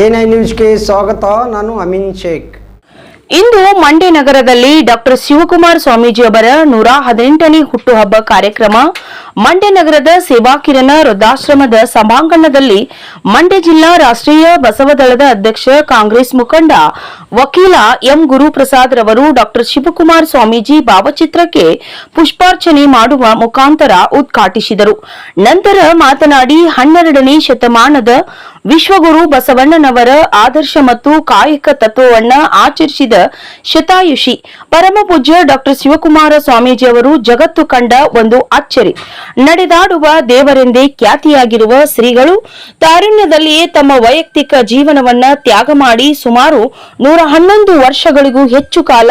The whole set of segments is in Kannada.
ಎನ್ ಐ ನ್ಯೂಸ್ಗೆ ಸ್ವಾಗತ. ನಾನು ಅಮಿನ್ ಶೇಖ್. ಇಂದು ಮಂಡ್ಯ ನಗರದಲ್ಲಿ ಡಾಕ್ಟರ್ ಶಿವಕುಮಾರ್ ಸ್ವಾಮೀಜಿ ಅವರ ನೂರ ಹದಿನೆಂಟನೇ ಹುಟ್ಟುಹಬ್ಬ ಕಾರ್ಯಕ್ರಮ. ಮಂಡ್ಯ ನಗರದ ಸೇವಾಕಿರಣ ವೃದ್ಧಾಶ್ರಮದ ಸಭಾಂಗಣದಲ್ಲಿ ಮಂಡ್ಯ ಜಿಲ್ಲಾ ರಾಷ್ಟ್ರೀಯ ಬಸವದಳದ ಅಧ್ಯಕ್ಷ ಕಾಂಗ್ರೆಸ್ ಮುಖಂಡ ವಕೀಲ ಎಂ ಗುರುಪ್ರಸಾದ್ ರವರು ಡಾಕ್ಟರ್ ಶಿವಕುಮಾರ್ ಸ್ವಾಮೀಜಿ ಭಾವಚಿತ್ರಕ್ಕೆ ಪುಷ್ಪಾರ್ಚನೆ ಮಾಡುವ ಮುಖಾಂತರ ಉದ್ಘಾಟಿಸಿದರು. ನಂತರ ಮಾತನಾಡಿ ಹನ್ನೆರಡನೇ ಶತಮಾನದ ವಿಶ್ವಗುರು ಬಸವಣ್ಣನವರ ಆದರ್ಶ ಮತ್ತು ಕಾಯಕ ತತ್ವವನ್ನ ಆಚರಿಸಿದ ಶತಾಯುಷಿ ಪರಮ ಪೂಜ್ಯ ಡಾಕ್ಟರ್ ಶಿವಕುಮಾರ ಸ್ವಾಮೀಜಿ ಅವರು ಜಗತ್ತು ಕಂಡ ಒಂದು ಅಚ್ಚರಿ. ನಡೆದಾಡುವ ದೇವರೆಂದೇ ಖ್ಯಾತಿಯಾಗಿರುವ ಶ್ರೀಗಳು ತಾರುಣ್ಯದಲ್ಲಿಯೇ ತಮ್ಮ ವೈಯಕ್ತಿಕ ಜೀವನವನ್ನ ತ್ಯಾಗ ಮಾಡಿ ಸುಮಾರು ನೂರ ಹನ್ನೊಂದು ವರ್ಷಗಳಿಗೂ ಹೆಚ್ಚು ಕಾಲ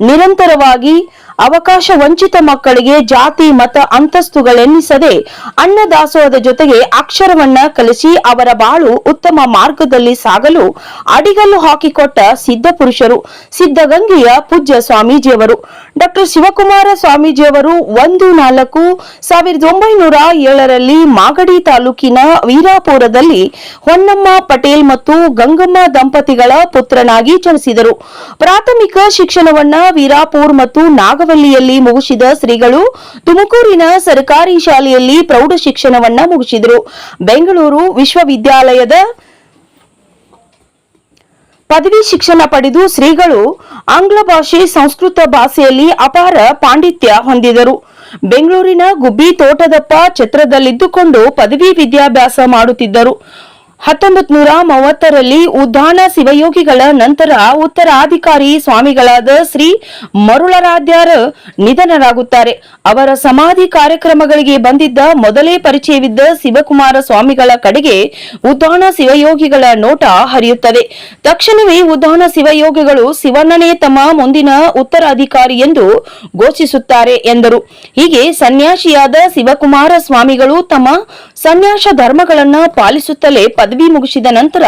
ನಿರಂತರವಾಗಿ ಅವಕಾಶ ವಂಚಿತ ಮಕ್ಕಳಿಗೆ ಜಾತಿ, ಮತ, ಅಂತಸ್ತುಗಳೆನ್ನಿಸದೆ ಅನ್ನದಾಸೋಹದ ಜೊತೆಗೆ ಅಕ್ಷರವನ್ನ ಕಲಿಸಿ ಅವರ ಬಾಳು ಉತ್ತಮ ಮಾರ್ಗದಲ್ಲಿ ಸಾಗಲು ಅಡಿಗಲ್ಲು ಹಾಕಿಕೊಟ್ಟ ಸಿದ್ದಪುರುಷರು ಸಿದ್ಧಗಂಗೆಯ ಪೂಜ್ಯ ಸ್ವಾಮೀಜಿಯವರು. ಡಾಕ್ಟರ್ ಶಿವಕುಮಾರ ಸ್ವಾಮೀಜಿಯವರು ಒಂದು ನಾಲ್ಕು ಸಾವಿರದ ಒಂಬೈನೂರ ಏಳರಲ್ಲಿ ಮಾಗಡಿ ತಾಲೂಕಿನ ವೀರಾಪುರದಲ್ಲಿ ಹೊನ್ನಮ್ಮ ಪಟೇಲ್ ಮತ್ತು ಗಂಗಮ್ಮ ದಂಪತಿಗಳ ಪುತ್ರನಾಗಿ ಜನಿಸಿದರು. ಪ್ರಾಥಮಿಕ ಶಿಕ್ಷಣವನ್ನ ವೀರಾಪುರ್ ಮತ್ತು ನಾಗವಲ್ಲಿಯಲ್ಲಿ ಮುಗಿಸಿದ ಶ್ರೀಗಳು ತುಮಕೂರಿನ ಸರ್ಕಾರಿ ಶಾಲೆಯಲ್ಲಿ ಪ್ರೌಢ ಶಿಕ್ಷಣವನ್ನ ಮುಗಿಸಿದರು. ಬೆಂಗಳೂರು ವಿಶ್ವವಿದ್ಯಾಲಯದ ಪದವಿ ಶಿಕ್ಷಣ ಪಡೆದು ಶ್ರೀಗಳು ಆಂಗ್ಲ ಭಾಷೆ, ಸಂಸ್ಕೃತ ಭಾಷೆಯಲ್ಲಿ ಅಪಾರ ಪಾಂಡಿತ್ಯ ಹೊಂದಿದರು. ಬೆಂಗಳೂರಿನ ಗುಬ್ಬಿ ತೋಟದಪ್ಪ ಛತ್ರದಲ್ಲಿದ್ದುಕೊಂಡು ಪದವಿ ವಿದ್ಯಾಭ್ಯಾಸ ಮಾಡುತ್ತಿದ್ದರು. ಹತ್ತೊಂಬತ್ ನೂರ ಮೂವತ್ತರಲ್ಲಿ ಉದ್ದಾನ ಶಿವಯೋಗಿಗಳ ನಂತರ ಉತ್ತರಾಧಿಕಾರಿ ಸ್ವಾಮಿಗಳಾದ ಶ್ರೀ ಮರುಳರಾಧ್ಯಾರ ನಿಧನರಾಗುತ್ತಾರೆ. ಅವರ ಸಮಾಧಿ ಕಾರ್ಯಕ್ರಮಗಳಿಗೆ ಬಂದಿದ್ದ ಮೊದಲೇ ಪರಿಚಯವಿದ್ದ ಶಿವಕುಮಾರ ಸ್ವಾಮಿಗಳ ಕಡೆಗೆ ಉದ್ದಾನ ಶಿವಯೋಗಿಗಳ ನೋಟ ಹರಿಯುತ್ತದೆ. ತಕ್ಷಣವೇ ಉದ್ದಾನ ಶಿವಯೋಗಿಗಳು ಶಿವಣ್ಣನೇ ತಮ್ಮ ಮುಂದಿನ ಉತ್ತರಾಧಿಕಾರಿ ಎಂದು ಘೋಷಿಸುತ್ತಾರೆ ಎಂದರು. ಹೀಗೆ ಸನ್ಯಾಸಿಯಾದ ಶಿವಕುಮಾರ ಸ್ವಾಮಿಗಳು ತಮ್ಮ ಸನ್ಯಾಸ ಧರ್ಮಗಳನ್ನು ಪಾಲಿಸುತ್ತಲೇ ಪದವಿ ಮುಗಿಸಿದ ನಂತರ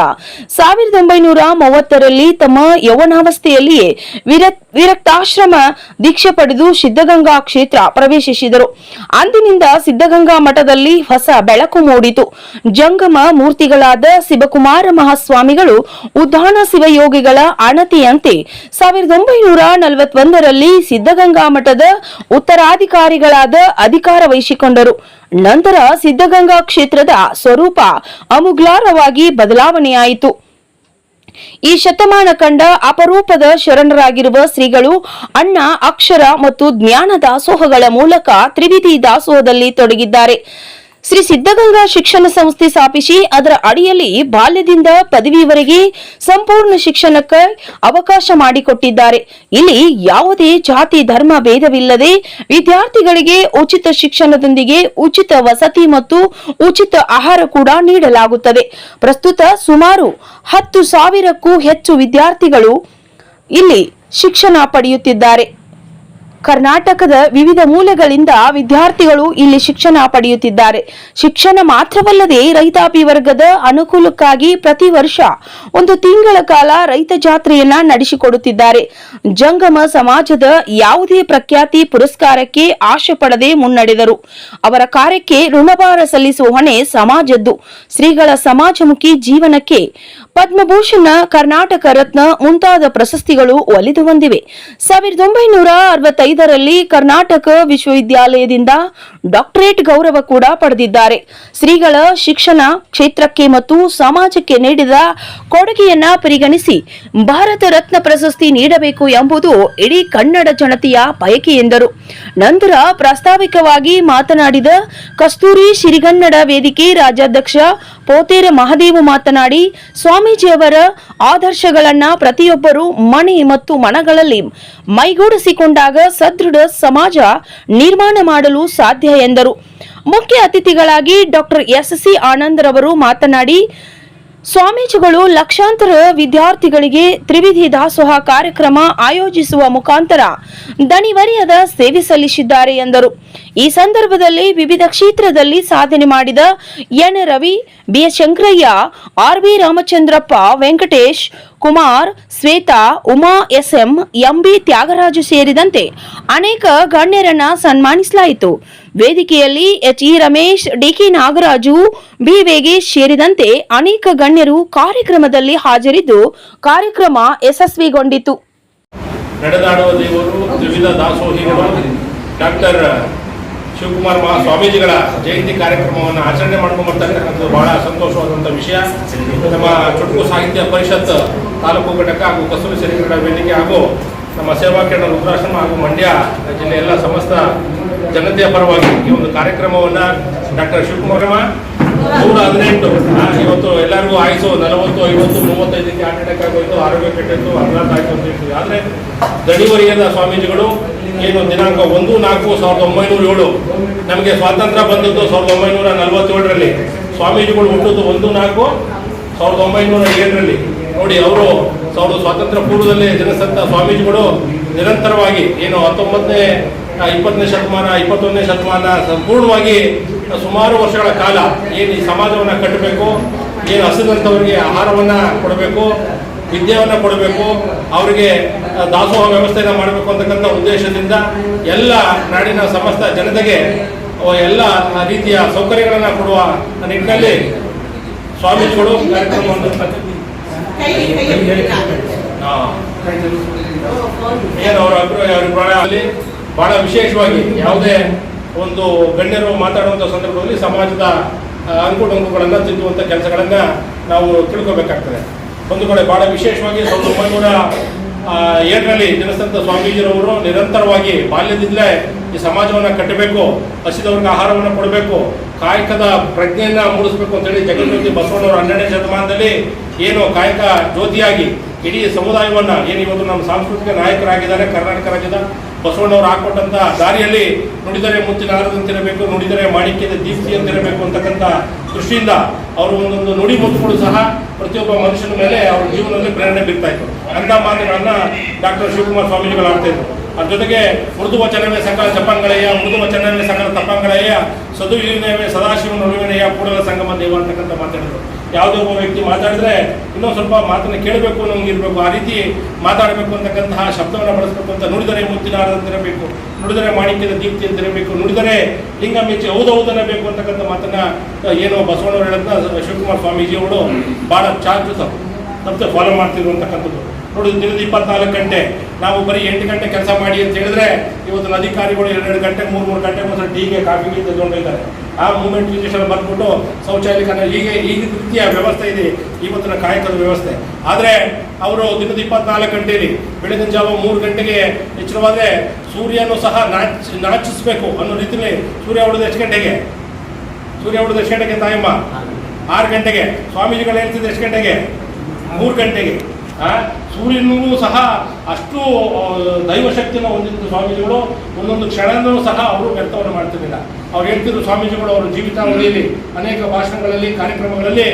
ಸಾವಿರದ ಒಂಬೈನೂರ ಮೂವತ್ತರಲ್ಲಿ ತಮ್ಮ ಯೌವನಾವಸ್ಥೆಯಲ್ಲಿಯೇ ವಿರ- ವಿರಕ್ತಾಶ್ರಮ ದೀಕ್ಷೆ ಪಡೆದು ಸಿದ್ಧಗಂಗಾ ಕ್ಷೇತ್ರ ಪ್ರವೇಶಿಸಿದರು. ಅಂದಿನಿಂದ ಸಿದ್ಧಗಂಗಾ ಮಠದಲ್ಲಿ ಹೊಸ ಬೆಳಕು ಮೂಡಿತು. ಜಂಗಮ ಮೂರ್ತಿಗಳಾದ ಶಿವಕುಮಾರ ಮಹಾಸ್ವಾಮಿಗಳು ಉದ್ದಾನ ಶಿವಯೋಗಿಗಳ ಅಣತಿಯಂತೆ ಸಾವಿರದ ಒಂಬೈನೂರ ನಲವತ್ತೊಂದರಲ್ಲಿ ಸಿದ್ಧಗಂಗಾ ಮಠದ ಉತ್ತರಾಧಿಕಾರಿಗಳಾದ ಅಧಿಕಾರ ವಹಿಸಿಕೊಂಡರು. ನಂತರ ಸಿದ್ಧಗಂಗಾ ಕ್ಷೇತ್ರದ ಸ್ವರೂಪ ಅಮುಗ್ಲಾರವಾಗಿ ಬದಲಾವಣೆಯಾಯಿತು. ಈ ಶತಮಾನ ಕಂಡ ಅಪರೂಪದ ಶರಣರಾಗಿರುವ ಶ್ರೀಗಳು ಅಣ್ಣ, ಅಕ್ಷರ ಮತ್ತು ಜ್ಞಾನ ದಾಸೋಹಗಳ ಮೂಲಕ ತ್ರಿವಿಧಿ ದಾಸೋಹದಲ್ಲಿ ತೊಡಗಿದ್ದಾರೆ. ಶ್ರೀ ಸಿದ್ಧಗಂಗಾ ಶಿಕ್ಷಣ ಸಂಸ್ಥೆ ಸ್ಥಾಪಿಸಿ ಅದರ ಅಡಿಯಲ್ಲಿ ಬಾಲ್ಯದಿಂದ ಪದವಿವರೆಗೆ ಸಂಪೂರ್ಣ ಶಿಕ್ಷಣಕ್ಕೆ ಅವಕಾಶ ಮಾಡಿಕೊಟ್ಟಿದ್ದಾರೆ. ಇಲ್ಲಿ ಯಾವುದೇ ಜಾತಿ, ಧರ್ಮ ಭೇದವಿಲ್ಲದೆ ವಿದ್ಯಾರ್ಥಿಗಳಿಗೆ ಉಚಿತ ಶಿಕ್ಷಣದೊಂದಿಗೆ ಉಚಿತ ವಸತಿ ಮತ್ತು ಉಚಿತ ಆಹಾರ ಕೂಡ ನೀಡಲಾಗುತ್ತದೆ. ಪ್ರಸ್ತುತ ಸುಮಾರು ಹತ್ತು ಸಾವಿರಕ್ಕೂ ಹೆಚ್ಚು ವಿದ್ಯಾರ್ಥಿಗಳು ಇಲ್ಲಿ ಶಿಕ್ಷಣ ಪಡೆಯುತ್ತಿದ್ದಾರೆ. ಕರ್ನಾಟಕದ ವಿವಿಧ ಮೂಲೆಗಳಿಂದ ವಿದ್ಯಾರ್ಥಿಗಳು ಇಲ್ಲಿ ಶಿಕ್ಷಣ ಪಡೆಯುತ್ತಿದ್ದಾರೆ. ಶಿಕ್ಷಣ ಮಾತ್ರವಲ್ಲದೆ ರೈತಾಪಿ ವರ್ಗದ ಅನುಕೂಲಕ್ಕಾಗಿ ಪ್ರತಿ ವರ್ಷ ಒಂದು ತಿಂಗಳ ಕಾಲ ರೈತ ಜಾತ್ರೆಯನ್ನ ನಡೆಸಿಕೊಡುತ್ತಿದ್ದಾರೆ. ಜಂಗಮ ಸಮಾಜದ ಯಾವುದೇ ಪ್ರಖ್ಯಾತಿ ಪುರಸ್ಕಾರಕ್ಕೆ ಆಶೆ ಪಡದೆ ಮುನ್ನಡೆದರು. ಅವರ ಕಾರ್ಯಕ್ಕೆ ಋಣಭಾರ ಸಲ್ಲಿಸುವ ಹೊಣೆ ಸಮಾಜದ್ದು. ಶ್ರೀಗಳ ಸಮಾಜಮುಖಿ ಜೀವನಕ್ಕೆ ಪದ್ಮಭೂಷಣ, ಕರ್ನಾಟಕ ರತ್ನ ಮುಂತಾದ ಪ್ರಶಸ್ತಿಗಳು ಒಲಿದು ಬಂದಿವೆ. ಸಾವಿರದ ಒಂಬೈನೂರ ಅರವತ್ತೈದರಲ್ಲಿ ಕರ್ನಾಟಕ ವಿಶ್ವವಿದ್ಯಾಲಯದಿಂದ ಡಾಕ್ಟರೇಟ್ ಗೌರವ ಕೂಡ ಪಡೆದಿದ್ದಾರೆ. ಶ್ರೀಗಳ ಶಿಕ್ಷಣ ಕ್ಷೇತ್ರಕ್ಕೆ ಮತ್ತು ಸಮಾಜಕ್ಕೆ ನೀಡಿದ ಕೊಡುಗೆಯನ್ನ ಪರಿಗಣಿಸಿ ಭಾರತ ರತ್ನ ಪ್ರಶಸ್ತಿ ನೀಡಬೇಕು ಎಂಬುದು ಇಡೀ ಕನ್ನಡ ಜನತೆಯ ಬಯಕೆ ಎಂದರು. ನಂತರ ಪ್ರಾಸ್ತಾವಿಕವಾಗಿ ಮಾತನಾಡಿದ ಕಸ್ತೂರಿ ಸಿರಿಗನ್ನಡ ವೇದಿಕೆ ರಾಜ್ಯಾಧ್ಯಕ್ಷ ಪೋತೇರ ಮಹದೇವು ಮಾತನಾಡಿ, ಸ್ವಾಮೀಜಿಯವರ ಆದರ್ಶಗಳನ್ನ ಪ್ರತಿಯೊಬ್ಬರು ಮನೆ ಮತ್ತು ಮನಗಳಲ್ಲಿ ಮೈಗೂಡಿಸಿಕೊಂಡಾಗ ಸದೃಢ ಸಮಾಜ ನಿರ್ಮಾಣ ಮಾಡಲು ಸಾಧ್ಯ ಎಂದರು. ಮುಖ್ಯ ಅತಿಥಿಗಳಾಗಿ ಡಾಕ್ಟರ್ ಎಸ್ ಸಿ ಆನಂದ್ ರವರು ಮಾತನಾಡಿ, ಸ್ವಾಮೀಜಿಗಳು ಲಕ್ಷಾಂತರ ವಿದ್ಯಾರ್ಥಿಗಳಿಗೆ ತ್ರಿವಿಧಿ ದಾಸೋಹ ಕಾರ್ಯಕ್ರಮ ಆಯೋಜಿಸುವ ಮುಖಾಂತರ ದಣಿವರಿಯದ ಸೇವೆ ಸಲ್ಲಿಸಿದ್ದಾರೆ ಎಂದರು. ಈ ಸಂದರ್ಭದಲ್ಲಿ ವಿವಿಧ ಕ್ಷೇತ್ರದಲ್ಲಿ ಸಾಧನೆ ಮಾಡಿದ N Ravi BS Shankaraiah, R V Ramachandrappa, Venkatesh Kumar, Shweta, Uma, SM, MB Thyagaraju ಸೇರಿದಂತೆ ಅನೇಕ ಗಣ್ಯರನ್ನ ಸನ್ಮಾನಿಸಲಾಯಿತು. ವೇದಿಕೆಯಲ್ಲಿ H E Ramesh DK Nagaraju, B Vegesh ಸೇರಿದಂತೆ ಅನೇಕ ಗಣ್ಯರು ಕಾರ್ಯಕ್ರಮದಲ್ಲಿ ಹಾಜರಿದ್ದು ಕಾರ್ಯಕ್ರಮ ಯಶಸ್ವಿಗೊಂಡಿತು. ನಡೆದಾಡುವ ದೇವರು ತ್ರಿವಿಧ ದಾಸೋಹಿಗಳು ಡಾಕ್ಟರ್ ಶಿವಕುಮಾರ್ ಮಹಾ ಸ್ವಾಮೀಜಿಗಳ ಜಯಂತಿ ಕಾರ್ಯಕ್ರಮವನ್ನು ಆಚರಣೆ ಮಾಡ್ಕೊಂಡು ಬರ್ತಕ್ಕಂಥದ್ದು ಬಹಳ ಸಂತೋಷವಾದಂಥ ವಿಷಯ. ನಮ್ಮ ಚುಟುಕು ಸಾಹಿತ್ಯ ಪರಿಷತ್ ತಾಲೂಕು ಘಟಕ ಹಾಗೂ ಕಸೂರಿ ಸಿರಿಗಡ ವೇದಿಕೆ ಹಾಗೂ ನಮ್ಮ ಸೇವಾ ಕೇಂದ್ರ ರುದ್ರಾಶ್ರಮ ಹಾಗೂ ಮಂಡ್ಯ ಜಿಲ್ಲೆಯ ಎಲ್ಲ ಸಮಸ್ತ ಜನತೆಯ ಪರವಾಗಿ ಈ ಒಂದು ಕಾರ್ಯಕ್ರಮವನ್ನು ಡಾಕ್ಟರ್ ಶಿವಕುಮಾರ್ ನೂರ ಹದಿನೆಂಟು ಇವತ್ತು ಎಲ್ಲರಿಗೂ ಆಯಿಸು. ನಲವತ್ತು, ಐವತ್ತು, ಮೂವತ್ತೈದಕ್ಕೆ ಹಾರ್ಟ್ ಅಟ್ಯಾಕ್ ಆಗೋಯ್ತು, ಆರೋಗ್ಯ ಕೆಟ್ಟಿತ್ತು ಅಪಘಾತ ಆಯ್ತು ಅಂತ ಹೇಳ್ತೀವಿ. ಆದರೆ, ದಣಿವರಿಯದ ಸ್ವಾಮೀಜಿಗಳು ಏನು ದಿನಾಂಕ ಒಂದು, ನಾಲ್ಕು, ಸಾವಿರದ ಒಂಬೈನೂರ ಏಳು. ನಮಗೆ ಸ್ವಾತಂತ್ರ್ಯ ಬಂದದ್ದು ಸಾವಿರದ ಒಂಬೈನೂರ ನಲವತ್ತೇಳರಲ್ಲಿ. ಸ್ವಾಮೀಜಿಗಳು ಹುಟ್ಟಿದ್ದು ಒಂದು, ನಾಲ್ಕು, ಸಾವಿರದ ಒಂಬೈನೂರ ಏಳರಲ್ಲಿ. ನೋಡಿ, ಅವರು ಸಾವಿರದ ಸ್ವಾತಂತ್ರ್ಯ ಪೂರ್ವದಲ್ಲಿ ಜನಸಂತ ಸ್ವಾಮೀಜಿಗಳು ನಿರಂತರವಾಗಿ, ಏನು ಹತ್ತೊಂಬತ್ತನೇ, ಇಪ್ಪತ್ತನೇ ಶತಮಾನ, ಇಪ್ಪತ್ತೊಂದನೇ ಶತಮಾನ, ಸಂಪೂರ್ಣವಾಗಿ ಸುಮಾರು ವರ್ಷಗಳ ಕಾಲ ಏನು ಈ ಸಮಾಜವನ್ನು ಕಟ್ಟಬೇಕು, ಏನು ಹಸಿದಂಥವ್ರಿಗೆ ಆಹಾರವನ್ನು ಕೊಡಬೇಕು, ವಿದ್ಯೆಯನ್ನು ಕೊಡಬೇಕು, ಅವರಿಗೆ ದಾಸೋಹ ವ್ಯವಸ್ಥೆಯನ್ನು ಮಾಡಬೇಕು ಅಂತಕ್ಕಂಥ ಉದ್ದೇಶದಿಂದ ಎಲ್ಲ ನಾಡಿನ ಸಮಸ್ತ ಜನತೆಗೆ ಎಲ್ಲ ರೀತಿಯ ಸೌಕರ್ಯಗಳನ್ನು ಕೊಡುವ ನಿಟ್ಟಿನಲ್ಲಿ ಸ್ವಾಮೀಜಿಗಳು ಕಾರ್ಯಕ್ರಮವನ್ನು ಏನು ಅವರ ಅಭಿಪ್ರಾಯ ಅಭಿಪ್ರಾಯ ಅಲ್ಲಿ ಬಹಳ ವಿಶೇಷವಾಗಿ ಯಾವುದೇ ಒಂದು ಗಣ್ಯರು ಮಾತಾಡುವಂಥ ಸಂದರ್ಭದಲ್ಲಿ ಸಮಾಜದ ಅಂಕುಡೊಂಕುಗಳನ್ನು ಅಂಕು ಡೊಂಕುಗಳನ್ನು ತಿದ್ದುವಂಥ ಕೆಲಸಗಳನ್ನು ನಾವು ತಿಳ್ಕೊಬೇಕಾಗ್ತದೆ. ಒಂದು ಕಡೆ ಭಾಳ ವಿಶೇಷವಾಗಿ ಸಾವಿರದ ಒಂಬೈನೂರ ಏಳರಲ್ಲಿ ಜನಸಂತ ಸ್ವಾಮೀಜಿರವರು ನಿರಂತರವಾಗಿ ಬಾಲ್ಯದಿಂದಲೇ ಈ ಸಮಾಜವನ್ನು ಕಟ್ಟಬೇಕು, ಹಸಿದವ್ರಿಗೆ ಆಹಾರವನ್ನು ಕೊಡಬೇಕು, ಕಾಯಕದ ಪ್ರಜ್ಞೆಯನ್ನು ಮೂಡಿಸಬೇಕು ಅಂತೇಳಿ ಜಗಜ್ಯೋತಿ ಬಸವಣ್ಣವರು ಹನ್ನೆರಡನೇ ಶತಮಾನದಲ್ಲಿ ಏನು ಕಾಯಕ ಜ್ಯೋತಿಯಾಗಿ ಇಡೀ ಸಮುದಾಯವನ್ನು ಏನು ಇವತ್ತು ನಮ್ಮ ಸಾಂಸ್ಕೃತಿಕ ನಾಯಕರಾಗಿದ್ದಾರೆ ಕರ್ನಾಟಕ ರಾಜ್ಯದ ಬಸವಣ್ಣವರು ಹಾಕೊಟ್ಟಂತ ದಾರಿಯಲ್ಲಿ ನುಡಿದರೆ ಮುತ್ತಿನ ಆರದಂತಿರಬೇಕು ನುಡಿದರೆ ಮಾಣಿಕ್ಯದ ದೀಪ್ತಿ ಅಂತಿರಬೇಕು ಅಂತಕ್ಕಂಥ ದೃಷ್ಟಿಯಿಂದ ಅವರು ಒಂದೊಂದು ನುಡಿ ಮುತ್ತುಗಳು ಸಹ ಪ್ರತಿಯೊಬ್ಬ ಮನುಷ್ಯನ ಮೇಲೆ ಅವ್ರ ಜೀವನದಲ್ಲಿ ಪ್ರೇರಣೆ ಬೀರ್ತಾ ಇತ್ತು. ಅಂತ ಮಾತುಗಳನ್ನ ಡಾಕ್ಟರ್ ಶಿವಕುಮಾರ್ ಸ್ವಾಮೀಜಿಗಳು ಆಡ್ತಾ ಇದ್ರು. ಅದ್ರ ಜೊತೆಗೆ ಮೃದು ವಚನವೇ ಸಕಲ ಜಪಂಗಳಯ್ಯ ಮೃದು ವಚನವೇ ತಪಂಗಳಯ್ಯ ಸದು ಸದಾಶಿವ ನಡುವಿನೆಯ ಕೂಡಲ ಸಂಗಮ ದೇವ ಅಂತಕ್ಕಂಥ ಮಾತಾಡಿದ್ರು ಯಾವುದೇ ಒಬ್ಬ ವ್ಯಕ್ತಿ ಮಾತಾಡಿದ್ರೆ ಇನ್ನೊಂದು ಸ್ವಲ್ಪ ಮಾತನ್ನು ಕೇಳಬೇಕು ನಮ್ಗೆ ಇರಬೇಕು. ಆ ರೀತಿ ಮಾತಾಡಬೇಕು ಅಂತಕ್ಕಂತಹ ಶಬ್ದವನ್ನು ಬಳಸಬೇಕು ಅಂತ ನುಡಿದರೆ ಮುತ್ತಿನಾರದಂತಿರಬೇಕು ನುಡಿದರೆ ಮಾಣಿಕ್ಯದ ದೀಪ್ತಿ ಅಂತಿರಬೇಕು ನುಡಿದರೆ ಲಿಂಗ ಮೆಚ್ಚಿ ಹೌದೌದನ್ನಬೇಕು ಅಂತಕ್ಕಂಥ ಮಾತನ್ನ ಏನು ಬಸವಣ್ಣವರು ಹೇಳಂತ ಶಿವಕುಮಾರ್ ಸ್ವಾಮೀಜಿಯವರು ಬಹಳ ಚಾಚು ತಪ್ಪು. ಫಾಲೋ ಮಾಡ್ತಿದ್ರು ಅಂತಕ್ಕಂಥದ್ದು ನೋಡಿ ದಿನದ ಇಪ್ಪತ್ನಾಲ್ಕು ಗಂಟೆ. ನಾವು ಬರೀ ಎಂಟು ಗಂಟೆ ಕೆಲಸ ಮಾಡಿ ಅಂತ ಹೇಳಿದ್ರೆ ಇವತ್ತಿನ ಅಧಿಕಾರಿಗಳು ಎರಡೆರಡು ಗಂಟೆ ಮೂರು ಮೂರು ಗಂಟೆ ಒಂದ್ಸಲ ಟೀಗೆ ಕಾಫಿಗೆ ತೆಗೆದುಕೊಂಡಿದ್ದಾರೆ. ಆ ಮೂಮೆಂಟ್ ರಿಜಿಸ್ಟರ್ ಬಂದ್ಬಿಟ್ಟು ಶೌಚಾಲಯಕ್ಕೆ ಹೀಗೆ ಈ ರೀತಿಯ ವ್ಯವಸ್ಥೆ ಇದೆ. ಇವತ್ತಿನ ಕಾಯಕದ ವ್ಯವಸ್ಥೆ. ಆದರೆ ಅವರು ದಿನದ ಇಪ್ಪತ್ನಾಲ್ಕು ಗಂಟೆಯಲ್ಲಿ ಬೆಳಗಿನ ಜಾವ ಮೂರು ಗಂಟೆಗೆ ಎಚ್ಚರವಾದರೆ ಸೂರ್ಯನು ಸಹ ನಾಚ್ ನಾಚಿಸ್ಬೇಕು ಅನ್ನೋ ರೀತಿಯಲ್ಲಿ ಸೂರ್ಯ ಹೊಡೆದ ಎಷ್ಟು ಗಂಟೆಗೆ? ಸೂರ್ಯ ಹೊಡೆದ ಎಷ್ಟು ಗಂಟೆಗೆ ತಾಯಮ್ಮ? ಆರು ಗಂಟೆಗೆ. ಸ್ವಾಮೀಜಿಗಳು ಹೇಳ್ತಿದ್ದು ಎಷ್ಟು ಗಂಟೆಗೆ? ಮೂರು ಗಂಟೆಗೆ. ಸೂರ್ಯನೂ ಸಹ ಅಷ್ಟು ದೈವಶಕ್ತಿಯನ್ನು ಹೊಂದಿದ್ದ ಸ್ವಾಮೀಜಿಗಳು, ಒಂದೊಂದು ಕ್ಷಣನೂ ಸಹ ಅವರು ವ್ಯರ್ಥವನ್ನು ಮಾಡ್ತಿರಲಿಲ್ಲ. ಅವ್ರು ಹೇಳ್ತಿದ್ರು ಸ್ವಾಮೀಜಿಗಳು, ಅವರ ಜೀವಿತಾವಧಿಯಲ್ಲಿ ಅನೇಕ ಭಾಷಣಗಳಲ್ಲಿ, ಕಾರ್ಯಕ್ರಮಗಳಲ್ಲಿ,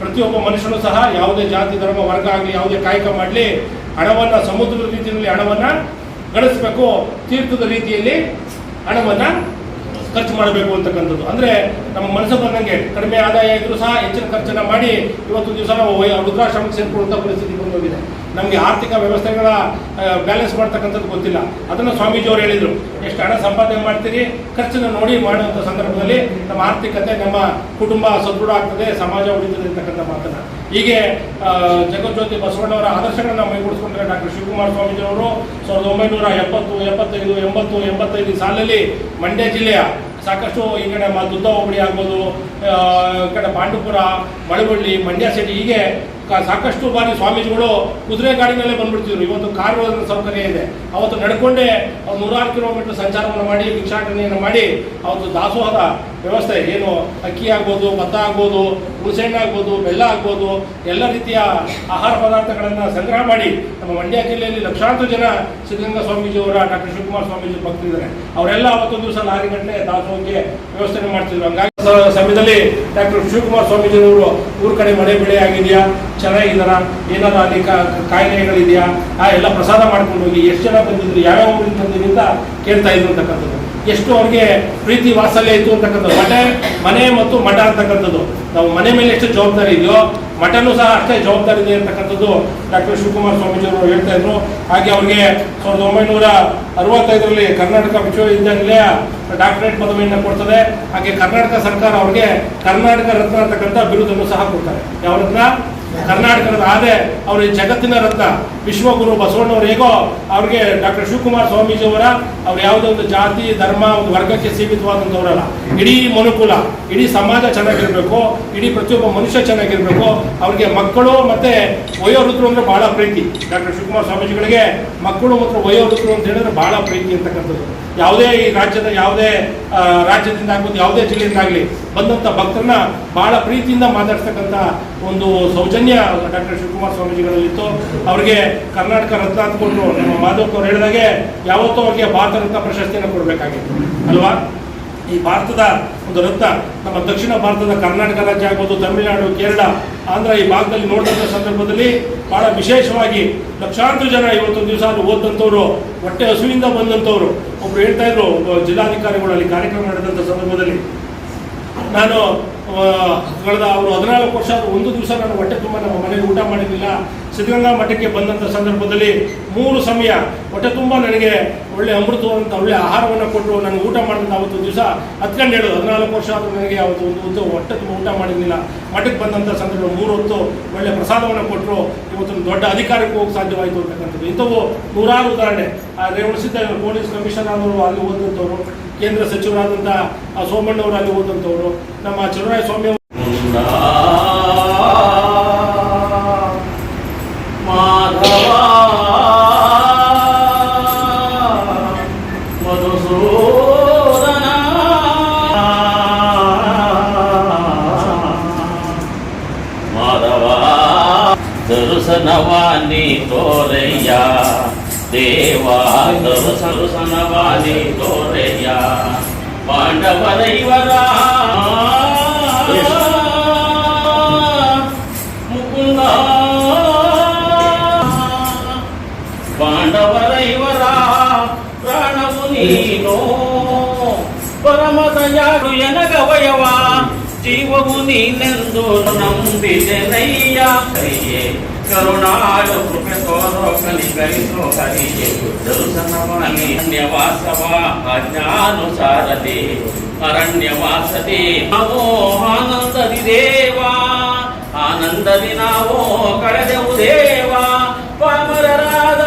ಪ್ರತಿಯೊಬ್ಬ ಮನುಷ್ಯನು ಸಹ ಯಾವುದೇ ಜಾತಿ, ಧರ್ಮ, ವರ್ಗ ಆಗಲಿ, ಯಾವುದೇ ಕಾಯಕ ಮಾಡಲಿ, ಹಣವನ್ನು ಸಮುದ್ರದ ರೀತಿಯಲ್ಲಿ ಹಣವನ್ನು ಗಳಿಸಬೇಕು, ತೀರ್ಥದ ರೀತಿಯಲ್ಲಿ ಹಣವನ್ನು ಖರ್ಚು ಮಾಡಬೇಕು ಅಂತಕ್ಕಂಥದ್ದು. ಅಂದರೆ ನಮ್ಮ ಮನಸ್ಸು ಬಂದಂಗೆ ಕಡಿಮೆ ಆದಾಯ ಇದ್ರೂ ಸಹ ಹೆಚ್ಚಿನ ಖರ್ಚನ್ನು ಮಾಡಿ ಇವತ್ತು ದಿವಸ ನಾವು ವೃದ್ಧಾಶ್ರಮಕ್ಕೆ ಸೇರಿಕೊಳ್ಳುವಂಥ ಪರಿಸ್ಥಿತಿ ಬಂದೋಗಿದೆ. ನಮಗೆ ಆರ್ಥಿಕ ವ್ಯವಸ್ಥೆಗಳ ಬ್ಯಾಲೆನ್ಸ್ ಮಾಡ್ತಕ್ಕಂಥದ್ದು ಗೊತ್ತಿಲ್ಲ. ಅದನ್ನು ಸ್ವಾಮೀಜಿಯವರು ಹೇಳಿದರು. ಎಷ್ಟು ಹಣ ಸಂಪಾದನೆ ಮಾಡ್ತೀರಿ, ಖರ್ಚನ್ನು ನೋಡಿ ಮಾಡುವಂಥ ಸಂದರ್ಭದಲ್ಲಿ ನಮ್ಮ ಆರ್ಥಿಕತೆ, ನಮ್ಮ ಕುಟುಂಬ ಸದೃಢ ಆಗ್ತದೆ, ಸಮಾಜ ಉಳಿತದೆ ಅಂತಕ್ಕಂಥ ಮಾತನ್ನು. ಹೀಗೆ ಜಗಜ್ಯೋತಿ ಬಸವಣ್ಣವರ ಆದರ್ಶಗಳನ್ನು ಮೈಗೂಡಿಸ್ಕೊಂಡ್ರೆ ಡಾಕ್ಟರ್ ಶಿವಕುಮಾರ ಸ್ವಾಮೀಜಿಯವರು ಸಾವಿರದ ಒಂಬೈನೂರ ಎಪ್ಪತ್ತು, ಎಪ್ಪತ್ತೈದು, ಎಂಬತ್ತು, ಎಂಬತ್ತೈದು ಸಾಲಲ್ಲಿ ಮಂಡ್ಯ ಜಿಲ್ಲೆಯ ಸಾಕಷ್ಟು ಈ ಕಡೆ ದುದ್ದ ಹೋಬಳಿ ಆಗ್ಬೋದು ಈ ಕಡೆ ಪಾಂಡುಪುರ, ಮಳವಳ್ಳಿ, ಮಂಡ್ಯ ಸಿಟಿ ಹೀಗೆ ಸಾಕಷ್ಟು ಬಾರಿ ಸ್ವಾಮೀಜಿಗಳು ಕುದುರೆ ಗಾಡಿನಲ್ಲೇ ಬಂದ್ಬಿಡ್ತಿದ್ರು. ಇವತ್ತು ಕಾರು ಸೌಕರ್ಯ ಇದೆ. ಅವತ್ತು ನಡ್ಕೊಂಡೇ ನೂರಾರು ಕಿಲೋಮೀಟರ್ ಸಂಚಾರವನ್ನು ಮಾಡಿ, ಭಿಕ್ಷಾಟನೆಯನ್ನು ಮಾಡಿ, ಅವತ್ತು ದಾಸೋಹದ ವ್ಯವಸ್ಥೆ ಏನು? ಅಕ್ಕಿ ಆಗ್ಬೋದು, ಭತ್ತ ಆಗ್ಬೋದು, ಹುಣಸೆಹಣ್ಣು ಆಗ್ಬೋದು, ಬೆಲ್ಲ ಆಗ್ಬೋದು, ಎಲ್ಲ ರೀತಿಯ ಆಹಾರ ಪದಾರ್ಥಗಳನ್ನು ಸಂಗ್ರಹ ಮಾಡಿ ನಮ್ಮ ಮಂಡ್ಯ ಜಿಲ್ಲೆಯಲ್ಲಿ ಲಕ್ಷಾಂತರ ಜನ ಸಿದ್ಧಗಂಗಾ ಸ್ವಾಮೀಜಿಯವರ ಡಾಕ್ಟರ್ ಶಿವಕುಮಾರ ಸ್ವಾಮೀಜಿ ಭಕ್ತಿದ್ದಾರೆ ಅವರೆಲ್ಲ ಅವತ್ತೊಂದು ದಿವಸ ಲಾರಿ ಗಂಟೆ ದಾಸೋಹಕ್ಕೆ ವ್ಯವಸ್ಥೆ ಮಾಡ್ತಿದ್ರು. ಹಂಗಾಗಿ ಸಮಯದಲ್ಲಿ ಡಾಕ್ಟರ್ ಶಿವಕುಮಾರ ಸ್ವಾಮೀಜಿಯವರು ಊರ ಕಡೆ ಮಳೆ ಬೆಳೆ ಆಗಿದೆಯಾ? ಚೆನ್ನಾಗಿದ್ದಾರ ಏನಾರ ಅಲ್ಲಿ ಕಾಯಿಲೆಗಳಿದೆಯಾ, ಆ ಎಲ್ಲ ಪ್ರಸಾದ ಮಾಡ್ಕೊಂಡು ಹೋಗಿ ಎಷ್ಟು ಜನ ಬಂದಿದ್ರು, ಯಾವ್ಯಾವ ಊರಿಂದ ಅಂತ ಕೇಳ್ತಾ ಇದ್ರು ಅಂತಕ್ಕಂಥದ್ದು. ಎಷ್ಟು ಅವ್ರಿಗೆ ಪ್ರೀತಿ ವಾತ್ಸಲ್ಯ ಇತ್ತು ಅಂತಕ್ಕಂಥದ್ದು. ಮಠ, ಮನೆ ಮತ್ತು ಮಠ ಅಂತಕ್ಕಂಥದ್ದು. ನಾವು ಮನೆ ಮೇಲೆ ಎಷ್ಟು ಜವಾಬ್ದಾರಿ ಇದೆಯೋ, ಮಠನೂ ಸಹ ಅಷ್ಟೇ ಜವಾಬ್ದಾರಿ ಇದೆ ಅಂತಕ್ಕಂಥದ್ದು ಡಾಕ್ಟರ್ ಶಿವಕುಮಾರ್ ಸ್ವಾಮೀಜಿ ಅವರು ಹೇಳ್ತಾ ಇದ್ರು. ಹಾಗೆ ಅವ್ರಿಗೆ ಸಾವಿರದ ಒಂಬೈನೂರ ಅರವತ್ತೈದರಲ್ಲಿ ಕರ್ನಾಟಕ ವಿಶ್ವವಿದ್ಯಾನಿಲಯ ಡಾಕ್ಟರೇಟ್ ಪದವಿಯನ್ನು ಕೊಡ್ತದೆ. ಹಾಗೆ ಕರ್ನಾಟಕ ಸರ್ಕಾರ ಅವ್ರಿಗೆ ಕರ್ನಾಟಕ ರತ್ನ ಅಂತಕ್ಕಂಥ ಬಿರುದನ್ನು ಸಹ ಕೊಡ್ತಾರೆ. ಯಾವ ರತ್ನ? ಕರ್ನಾಟಕ ಆದೆ ಅವ್ರಿಗೆ ಜಗತ್ತಿನ ರತ್ನ. ವಿಶ್ವಗುರು ಬಸವಣ್ಣವ್ರು ಹೇಗೋ ಅವ್ರಿಗೆ ಡಾಕ್ಟರ್ ಶಿವಕುಮಾರ್ ಸ್ವಾಮೀಜಿಯವರ ಅವ್ರು ಯಾವುದೋ ಒಂದು ಜಾತಿ, ಧರ್ಮ, ಒಂದು ವರ್ಗಕ್ಕೆ ಸೀಮಿತವಾದಂಥವರಲ್ಲ. ಇಡೀ ಮನುಕುಲ, ಇಡೀ ಸಮಾಜ ಚೆನ್ನಾಗಿರಬೇಕು, ಇಡೀ ಪ್ರತಿಯೊಬ್ಬ ಮನುಷ್ಯ ಚೆನ್ನಾಗಿರಬೇಕು. ಅವ್ರಿಗೆ ಮಕ್ಕಳು ಮತ್ತೆ ವಯೋವೃದ್ಧರು ಅಂದ್ರೆ ಬಹಳ ಪ್ರೀತಿ. ಡಾಕ್ಟರ್ ಶಿವಕುಮಾರ್ ಸ್ವಾಮೀಜಿಗಳಿಗೆ ಮಕ್ಕಳು ಮತ್ತು ವಯೋವೃದ್ಧರು ಅಂತ ಹೇಳಿದ್ರೆ ಬಹಳ ಪ್ರೀತಿ ಅಂತಕ್ಕಂಥದ್ದು. ಯಾವುದೇ ಈ ರಾಜ್ಯದ ಯಾವುದೇ ರಾಜ್ಯದಿಂದ ಆಗ್ಬೋದು, ಯಾವುದೇ ಜಿಲ್ಲೆಯಿಂದ ಆಗಲಿ ಬಂದಂಥ ಭಕ್ತರನ್ನ ಬಹಳ ಪ್ರೀತಿಯಿಂದ ಮಾತಾಡ್ತಕ್ಕಂಥ ಒಂದು ಸೌಜನ್ಯ ಡಾಕ್ಟರ್ ಶಿವಕುಮಾರ್ ಸ್ವಾಮೀಜಿಗಳಲ್ಲಿತ್ತು. ಅವರಿಗೆ ಕರ್ನಾಟಕ ರತ್ನ ಅಂತ ಕೊಟ್ಟರು ನಮ್ಮ ಮಾಧವ್ ಅವ್ರು ಹೇಳಿದಾಗೆ ಯಾವತ್ತೂ ಅವ್ರಿಗೆ ಭಾರತ ರತ್ನ ಪ್ರಶಸ್ತಿಯನ್ನು ಕೊಡಬೇಕಾಗಿತ್ತು. ಅಲ್ವಾ? ಈ ಭಾರತದ ಒಂದು ರತ್ನ ನಮ್ಮ ದಕ್ಷಿಣ ಭಾರತದ ಕರ್ನಾಟಕ ರಾಜ್ಯ ಆಗ್ಬೋದು, ತಮಿಳುನಾಡು, ಕೇರಳ, ಆಂಧ್ರ ಈ ಭಾಗದಲ್ಲಿ ನೋಡಿದಂಥ ಸಂದರ್ಭದಲ್ಲಿ ಬಹಳ ವಿಶೇಷವಾಗಿ ಲಕ್ಷಾಂತರ ಜನ ಇವತ್ತೊಂದು ದಿವಸ ಅಲ್ಲಿ ಓದಂಥವ್ರು ಹೊಟ್ಟೆ ಹಸುವಿಂದ ಬಂದಂಥವ್ರು. ಒಬ್ರು ಹೇಳ್ತಾ ಇದ್ರು ಜಿಲ್ಲಾಧಿಕಾರಿಗಳು ಅಲ್ಲಿ ಕಾರ್ಯಕ್ರಮ ನಡೆದಂಥ ಸಂದರ್ಭದಲ್ಲಿ, ನಾನು ಕಳೆದ ಅವರು ಹದಿನಾಲ್ಕು ವರ್ಷ ಒಂದು ದಿವಸ ನಾನು ಹೊಟ್ಟೆ ತುಂಬ ನಮ್ಮ ಮನೆಗೆ ಊಟ ಮಾಡಿರಲಿಲ್ಲ. ಸಿದ್ಧಗಂಗಾ ಮಠಕ್ಕೆ ಬಂದಂಥ ಸಂದರ್ಭದಲ್ಲಿ ಮೂರು ಸಮಯ ಹೊಟ್ಟೆ ತುಂಬ ನನಗೆ ಒಳ್ಳೆ ಅಮೃತವಂತ, ಒಳ್ಳೆ ಆಹಾರವನ್ನು ಕೊಟ್ಟರು ನನಗೆ ಊಟ ಮಾಡಿದಂಥ ಅವತ್ತು ದಿವಸ ಹತ್ಕೊಂಡು ಹೇಳೋದು. ಹದಿನಾಲ್ಕು ವರ್ಷ ಆದರೂ ನನಗೆ ಅವತ್ತು ಒಂದು ಹೊತ್ತು ಹೊಟ್ಟೆ ತುಂಬ ಊಟ ಮಾಡಿರಲಿಲ್ಲ. ಮಠಕ್ಕೆ ಬಂದಂಥ ಸಂದರ್ಭ ಮೂರು ಹೊತ್ತು ಒಳ್ಳೆ ಪ್ರಸಾದವನ್ನು ಕೊಟ್ಟರು ಇವತ್ತೊಂದು ದೊಡ್ಡ ಅಧಿಕಾರಕ್ಕೆ ಹೋಗಿ ಸಾಧ್ಯವಾಯಿತು ಅಂತಕ್ಕಂಥದ್ದು. ಇಂಥವು ನೂರಾರು ಉದಾಹರಣೆ. ಆ ರೇವಣಸಿದ್ದ ಪೊಲೀಸ್ ಕಮಿಷನರ್ ಅವರು ಅಲ್ಲಿ ಓದಂಥವ್ರು ಕೇಂದ್ರ ಸಚಿವರಾದಂಥ ಸೋಮಣ್ಣವರು ಅಲ್ಲಿ ಓದಂಥವ್ರು ನಮ್ಮ ಚಲುವರಾಯ మాత్రమే సౌమ్యం దర్శనవాణి తోరయ్యా దేవా దర్శనవాణి తోరయ్యా పాండవ దైవరా. ముకుందా. పాండవరైవరా ప్రాణము నీలో. పరమదయాడు ఎనగవయవా జీవము నీనెందు నంబిదెనయ్యా కయ్యే కరుణాలు కృపతోరొకని గరితో కరియే దర్శనమాని అన్యవాసవా అజ్ఞానుసారదే ಕನಿಕರಿಸೋ ನಾವೋ ಆನಂದದಿ ದೇವಾ. ಆನಂದದಿ ನಾವೋ ಕಳೆದೆವು ದೇವಾ. ಪಾಮರರಾದ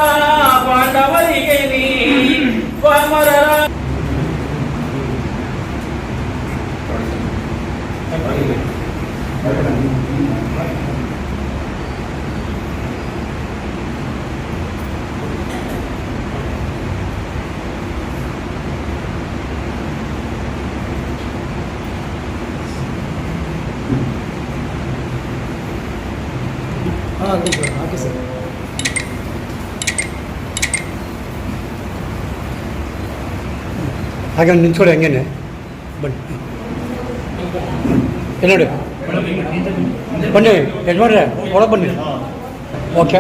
ಹಾಂ ಹಾಕಿ ಸರ್ ಹಾಗೆ ನಿಂತ್ಕೊಳ್ಳಿ ಹಂಗೇನೆ. ಬನ್ನಿ. ನೋಡಿ? ಬನ್ನಿ ಯಜಮಾನ್ರೆ ಒಳಗೆ ಬನ್ನಿ. ಓಕೆ.